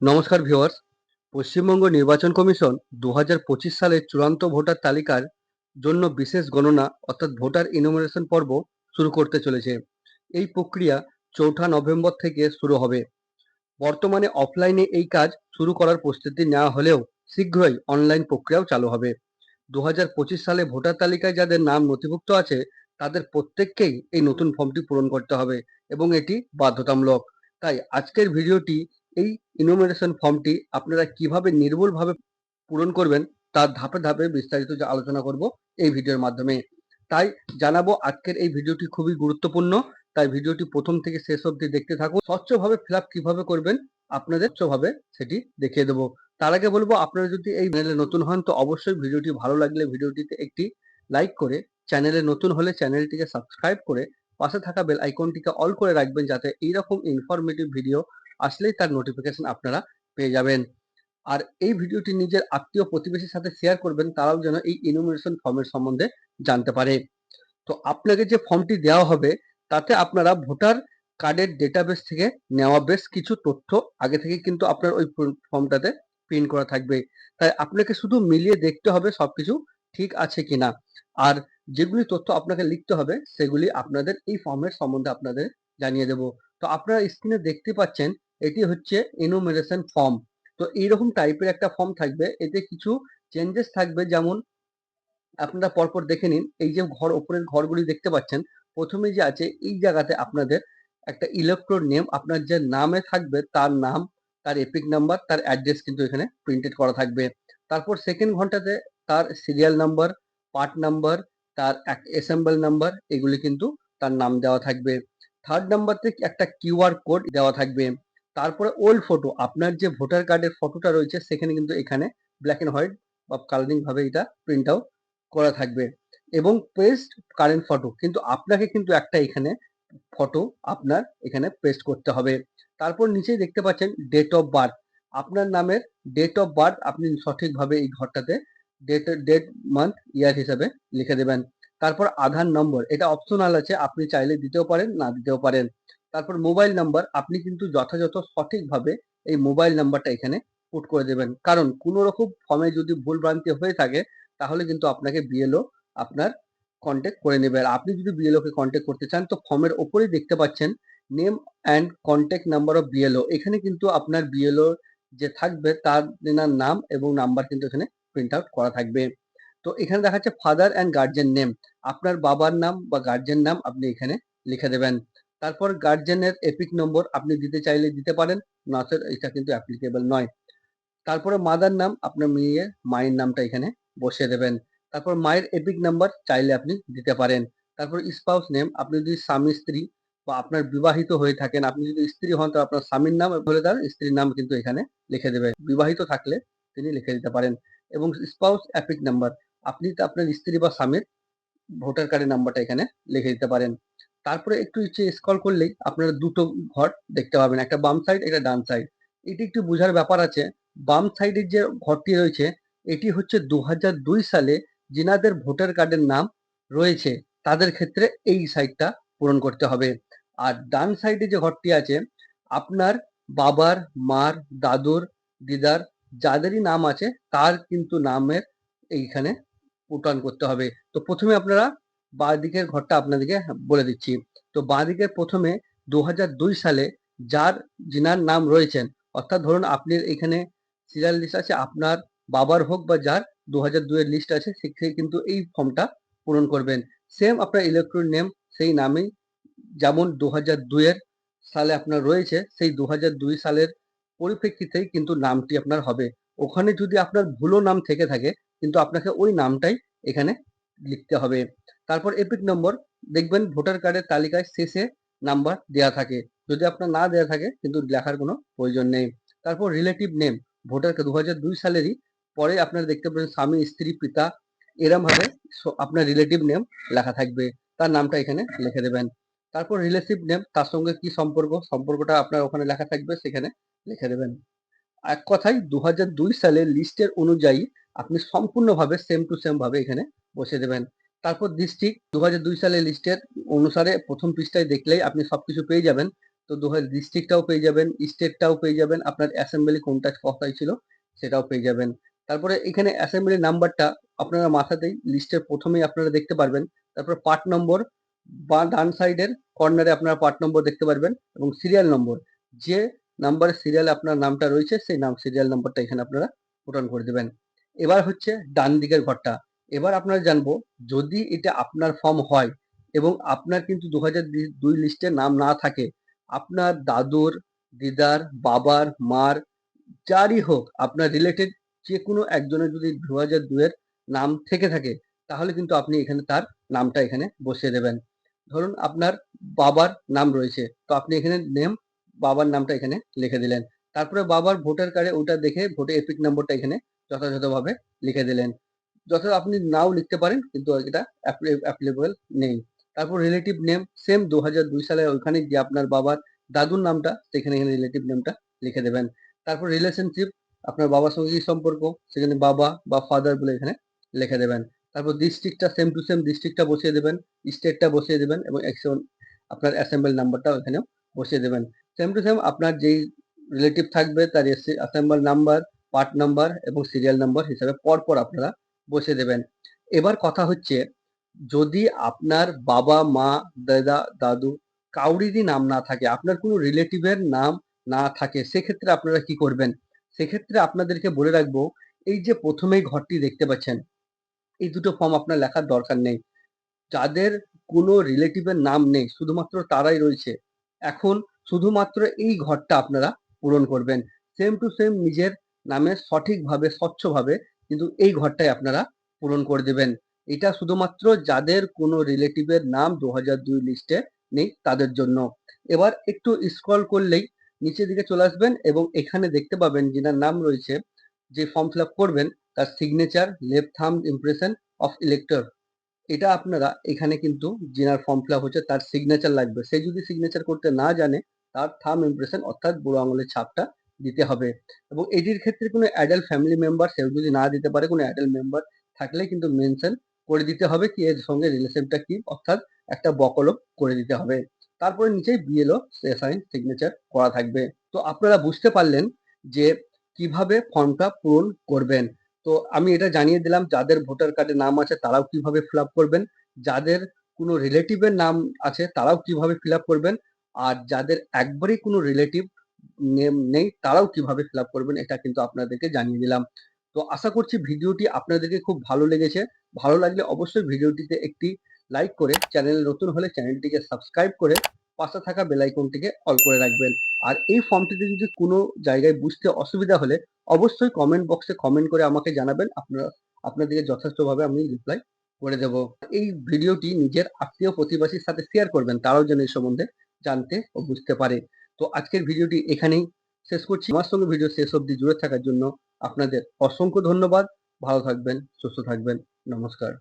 নমস্কার ভিওয়ার্স পশ্চিমবঙ্গ নির্বাচন কমিশন দু হাজার সালের চূড়ান্ত ভোটার তালিকার জন্য বিশেষ গণনা অর্থাৎ ভোটার ইনোমিনেশন পর্ব শুরু করতে চলেছে। এই প্রক্রিয়া চৌঠা নভেম্বর থেকে শুরু হবে। বর্তমানে অফলাইনে এই কাজ শুরু করার প্রস্তুতি নেওয়া হলেও শীঘ্রই অনলাইন প্রক্রিয়াও চালু হবে। দু হাজার পঁচিশ সালে ভোটার তালিকায় যাদের নাম নথিভুক্ত আছে, তাদের প্রত্যেককেই এই নতুন ফর্মটি পূরণ করতে হবে এবং এটি বাধ্যতামূলক। তাই আজকের ভিডিওটি এই ইনোমিনেশন ফর্মটি আপনারা কীভাবে নির্ভুলভাবে পূরণ করবেন, তার ধাপে ধাপে বিস্তারিত আলোচনা করব এই ভিডিওর মাধ্যমে। তাই জানাব আজকের এই ভিডিওটি খুবই গুরুত্বপূর্ণ। তাই ভিডিওটি প্রথম থেকে শেষ অবধি দেখতে থাকুন। স্বচ্ছভাবে ফিল আপ কীভাবে করবেন, আপনাদের স্বচ্ছভাবে সেটি দেখিয়ে দেবো। তার আগে বলব, আপনারা যদি এই চ্যানেলে নতুন হন, তো অবশ্যই ভিডিওটি ভালো লাগলে ভিডিওটিতে একটি লাইক করে চ্যানেলে নতুন হলে চ্যানেলটিকে সাবস্ক্রাইব করে পাশে থাকা বেল আইকনটিকে অল করে রাখবেন, যাতে এইরকম ইনফরমেটিভ ভিডিও আসলেই তার নোটিফিকেশন আপনারা পেয়ে যাবেন। আর এই ভিডিওটি নিজের আত্মীয় প্রতিবেশীর সাথে শেয়ার করবেন, তারাও যেন এই ইনোমিনেশন ফর্মের সম্বন্ধে জানতে পারে। তো আপনাকে যে ফর্মটি দেওয়া হবে, তাতে আপনারা ভোটার কার্ডের ডেটাবেস থেকে নেওয়া বেশ কিছু তথ্য আগে থেকে কিন্তু আপনার ওই ফর্মটাতে প্রিন্ট করা থাকবে। তাই আপনাকে শুধু মিলিয়ে দেখতে হবে সবকিছু ঠিক আছে কিনা। আর যেগুলি তথ্য আপনাকে লিখতে হবে, সেগুলি আপনাদের এই ফর্মের সম্বন্ধে আপনাদের জানিয়ে দেব। তো আপনারা স্ক্রিনে দেখতে পাচ্ছেন এটি হচ্ছে এনুমেরেশন ফর্ম তো এইরকম টাইপের একটা ফর্ম থাকবে, এতে কিছু চেঞ্জেস থাকবে। যেমন আপনারা পরপর দেখে নিন, এই যে ঘর, ওপরের ঘরগুলি দেখতে পাচ্ছেন, প্রথমে যে আছে, এই জায়গাতে আপনাদের একটা ইলেকট্রন নেম আপনার যে নামে থাকবে, তার নাম, তার এপিক নাম্বার তার অ্যাড্রেস কিন্তু এখানে প্রিন্টেড করা থাকবে। তারপর সেকেন্ড ঘন্টাতে তার সিরিয়াল নাম্বার পার্ট নাম্বার তার এক অ্যাসেম্বল নাম্বার এগুলি কিন্তু তার নাম দেওয়া থাকবে। থার্ড নাম্বারতে একটা কিউআর কোড দেওয়া থাকবে। তারপরে ওল্ড ফটো আপনার যে ভোটার কার্ডের ফটোটা রয়েছে, সেখানে কিন্তু এখানে ব্ল্যাক অ্যান্ড হোয়াইট বা কালারিং ভাবে এটা প্রিন্ট আউট করা থাকবে। এবং পেস্ট কারেন্ট ফটো কিন্তু আপনাকে কিন্তু একটা এখানে ফটো আপনার এখানে পেস্ট করতে হবে। তারপর নিচেই দেখতে পাচ্ছেন ডেট অফ বার্থ আপনার নামের ডেট অফ বার্থ আপনি সঠিকভাবে এই ঘরটাতে ডেট ডেট মান্থ ইয়ার হিসাবে লিখে দেবেন। তারপর আধার নম্বর এটা অপশনাল আছে, আপনি চাইলে দিতেও পারেন, না দিতেও পারেন। তারপর মোবাইল নাম্বার আপনি কিন্তু যথাযথ সঠিকভাবে এই মোবাইল নাম্বারটা এখানে পুট করে দেবেন। কারণ কোনো রকম ফর্মে যদি ভুল ভ্রান্তি হয়ে থাকে, তাহলে কিন্তু আপনাকে বিএলও আপনার কন্ট্যাক্ট করে নেবে। আর আপনি যদি বিএলও কে কন্ট্যাক্ট করতে চান, তো ফর্মের ওপরেই দেখতে পাচ্ছেন name and contact number of BLO এখানে কিন্তু আপনার বিএলও যে থাকবে, তার নাম এবং নাম্বার কিন্তু এখানে প্রিন্ট আউট করা থাকবে। তো এখানে দেখা যাচ্ছে ফাদার অ্যান্ড গার্জেন নেম আপনার বাবার নাম বা গার্জেন নাম আপনি এখানে লিখে দেবেন। তারপর গার্জেনের এপিক নম্বর আপনি দিতে চাইলে দিতে পারেন না স্যার এটা কিন্তু অ্যাপ্লিকেবল নয়। তারপরে মাদার নাম, আপনার মেয়ের মায়ের নামটা এখানে বসিয়ে দেবেন। তারপর মায়ের এপিক নাম্বার চাইলে আপনি দিতে পারেন। তারপর স্পাউস নেম আপনি যদি স্বামী, স্ত্রী বা আপনার বিবাহিত হয়ে থাকেন, আপনি যদি স্ত্রী হন, তো আপনার স্বামীর নাম বলে তার স্ত্রীর নাম কিন্তু এখানে লিখে দেবে। বিবাহিত থাকলে তিনি লিখে দিতে পারেন। এবং স্পাউস অ্যাপিক নাম্বার আপনি আপনার স্ত্রী বা স্বামীর ভোটার কার্ডের নাম্বারটা এখানে লিখে দিতে পারেন। তারপরে একটু ইচ্ছে স্কল করলেই আপনারা দুটো ঘর দেখতে পাবেন, একটা বাম সাইড একটা ডান সাইড এটি একটু বোঝার ব্যাপার আছে, বাম সাইডের যে ঘরটি রয়েছে, এটি হচ্ছে দু হাজার দুই সালে যিনাদের ভোটার কার্ডের নাম রয়েছে, তাদের ক্ষেত্রে এই সাইডটা পূরণ করতে হবে। আর ডান সাইডে যে ঘরটি আছে, আপনার বাবার, মার, দাদুর, দিদার যাদেরই নাম আছে, তার কিন্তু নামের এইখানে পূরণ করতে হবে। তো প্রথমে আপনারা বাঁ দিকের ঘরটা আপনাদেরকে বলে দিচ্ছি। তো বাঁ দিকের প্রথমে দু হাজার দুই সালে যার, যিনার নাম রয়েছেন, অর্থাৎ ধরুন আপনি এখানে সিরিয়াল লিস্ট আছে, আপনার বাবার হোক বা যার দু হাজার দুইয়ের লিস্ট আছে সেক্ষেত্রে কিন্তু এই ফর্মটা পূরণ করবেন। সেম আপনার ইলেকট্রন নেম সেই নামেই যেমন দু হাজার দুইয়ের সালে আপনার রয়েছে, সেই দু হাজার দুই সালের পরিপ্রেক্ষিতেই কিন্তু নামটি আপনার হবে। ওখানে যদি আপনার ভুলো নাম থেকে থাকে, কিন্তু আপনাকে ওই নামটাই এখানে লিখতে হবে। তারপর এপিক নম্বর দেখবেন ভোটার কার্ডের তালিকায় শেষে নাম্বার দেয়া থাকে। যদি আপনার না দেয়া থাকে কিন্তু লেখার কোনো প্রয়োজন নেই। তারপর রিলেটিভ নেম ভোটার দু হাজার দুই সালেরই। পরে আপনারা দেখতে পাবেন স্বামী, স্ত্রী, পিতা এরম ভাবে আপনার রিলেটিভ নেম লেখা থাকবে। তার নামটা এখানে লিখে দেবেন। তারপর রিলেটিভ নেম তার সঙ্গে কি সম্পর্ক? সম্পর্কটা আপনার ওখানে লেখা থাকবে, সেখানে লিখে দেবেন। এক কথায় দু হাজার দুই সালের লিস্টের অনুযায়ী আপনি সম্পূর্ণভাবে সেম টু সেম ভাবে এখানে বসে দেবেন। তারপর ডিস্ট্রিক্ট দু দুই সালের লিস্টের অনুসারে প্রথম পৃষ্ঠায় দেখলেই আপনি সবকিছু পেয়ে যাবেন। তো দু হাজার ডিস্ট্রিক্টটাও পেয়ে যাবেন, স্টেটটাও পেয়ে যাবেন, আপনার অ্যাসেম্বলি কোনটা কথাই ছিল সেটাও পেয়ে যাবেন। তারপরে এখানে অ্যাসেম্বলি নাম্বারটা আপনারা মাথাতেই, লিস্টের প্রথমেই আপনারা দেখতে পারবেন। তারপর পার্ট নম্বর, বা ডান সাইডের কর্নারে আপনারা পার্ট নম্বর দেখতে পারবেন এবং সিরিয়াল নম্বর। যে নাম্বারের সিরিয়ালে আপনার নামটা রয়েছে, সেই নাম, সিরিয়াল নম্বরটা এখানে আপনারা পূরণ করে দেবেন। এবার হচ্ছে ডান দিকের ঘরটা। এবার আপনারা জানব, যদি এটা আপনার ফর্ম হয় এবং আপনার কিন্তু দু হাজার দুই লিস্টে নাম না থাকে, আপনার দাদুর, দিদার, বাবার, মার, যারই হোক, আপনার রিলেটেড যে কোনো একজনের যদি দু হাজার দুয়ের নাম থেকে থাকে, তাহলে কিন্তু আপনি এখানে তার নামটা এখানে বসিয়ে দেবেন। ধরুন আপনার বাবার নাম রয়েছে, তো আপনি এখানে নেম বাবার নামটা এখানে লিখে দিলেন। তারপরে বাবার ভোটার কার্ডে ওটা দেখে ভোটে এপিক নম্বরটা এখানে যথাযথভাবে লিখে দিলেন। যথা আপনি নাও লিখতে পারেন, কিন্তু এটা অ্যাপ্লিকেবল নেই। তারপর রিলেটিভ নেম সেম দু হাজার দুই সালে ওইখানে যে আপনার বাবার দাদুর নামটা, সেখানে এখানে রিলেটিভ নেমটা লিখে দেবেন। তারপর রিলেশনশিপ আপনার বাবার সঙ্গে কি সম্পর্ক, সেখানে বাবা বা ফাদার বলে এখানে লিখে দেবেন। তারপর ডিস্ট্রিক্টটা সেম টু সেম ডিস্ট্রিক্টটা বসিয়ে দেবেন স্টেটটা বসিয়ে দেবেন এবং আপনার অ্যাসেম্বল নাম্বারটাও এখানেও বসিয়ে দেবেন। সেম টু সেম আপনার যেই রিলেটিভ থাকবে, তার অ্যাসেম্বল নাম্বার পার্ট নাম্বার এবং সিরিয়াল নাম্বার হিসাবে পরপর আপনারা বসিয়ে দেবেন। এবার কথা হচ্ছে, যদি আপনার বাবা, মা, দাদা, দাদু কাউরিরই নাম না থাকে, আপনার কোনো রিলেটিভের নাম না থাকে, সেক্ষেত্রে আপনারা কি করবেন? সেক্ষেত্রে আপনাদেরকে বলে রাখব, এই যে প্রথমেই ঘরটি দেখতে পাচ্ছেন, এই দুটো ফর্ম আপনার লেখার দরকার নেই। যাদের কোনো রিলেটিভের নাম নেই, শুধুমাত্র তারাই রয়েছে, এখন শুধুমাত্র এই ঘরটা আপনারা পূরণ করবেন। সেম টু সেম নিজের নামে সঠিকভাবে, স্বচ্ছভাবে কিন্তু এই ঘরটাই আপনারা পূরণ করে দেবেন। এটা শুধুমাত্র যাদের কোনো রিলেটিভের নাম দু দুই লিস্টে নেই, তাদের জন্য। এবার একটু স্ক্রল করলেই নিচের দিকে চলে আসবেন এবং এখানে দেখতে পাবেন যেনার নাম রয়েছে, যে ফর্ম ফিল করবেন, তার signature left thumb impression of elector এটা আপনারা এখানে কিন্তু যেনার ফর্ম ফিল হচ্ছে, তার সিগনেচার লাগবে। সে যদি সিগনেচার করতে না জানে, তার থাম ইমপ্রেশন অর্থাৎ বুড়ো আঙুলের ছাপটা দিতে হবে। এবং এটির ক্ষেত্রে কোনো অ্যাডাল্ট ফ্যামিলি মেম্বার সেও যদি না দিতে পারে, কোনো অ্যাডাল্ট মেম্বার থাকলে কিন্তু মেনশন করে দিতে হবে কি, এর সঙ্গে রিলেশনটা কি, অর্থাৎ একটা বকলম করে দিতে হবে। তারপরে নিচেই বিএলও সাইন সিগনেচার করা থাকবে। তো আপনারা বুঝতে পারলেন যে কীভাবে ফর্মটা পূরণ করবেন। তো আমি এটা জানিয়ে দিলাম, যাদের ভোটার কার্ডে নাম আছে তারাও কীভাবে ফিল করবেন। যাদের কোনো রিলেটিভের নাম আছে তারাও কীভাবে ফিল করবেন। আর যাদের একবারই কোনো রিলেটিভ নেম নেই, তারাও কীভাবে ফিল করবেন এটা কিন্তু আপনাদেরকে জানিয়ে দিলাম। তো আশা করছি ভিডিওটি আপনাদেরকে খুব ভালো লেগেছে। ভালো লাগলে অবশ্যই ভিডিওটিতে একটি লাইক করে চ্যানেল নতুন হলে চ্যানেলটিকে সাবস্ক্রাইব করে পাশে থাকা বেলাইকনটিকে অল করে রাখবেন। আর এই ফর্মটিতে যদি কোনো জায়গায় বুঝতে অসুবিধা হলে অবশ্যই কমেন্ট বক্সে কমেন্ট করে আমাকে জানাবেন। আপনারা, আপনাদেরকে যথেষ্টভাবে আমি রিপ্লাই করে দেব। এই ভিডিওটি নিজের আত্মীয় প্রতিবাসীর সাথে শেয়ার করবেন, তারাও যেন এই সম্বন্ধে জানতে ও বুঝতে পারে। তো আজকের ভিডিওটি এখানেই শেষ করছি। আমার সঙ্গে ভিডিও শেষ অব্দি জুড়ে থাকার জন্য আপনাদের অসংখ্য ধন্যবাদ। ভালো থাকবেন, সুস্থ থাকবেন। নমস্কার।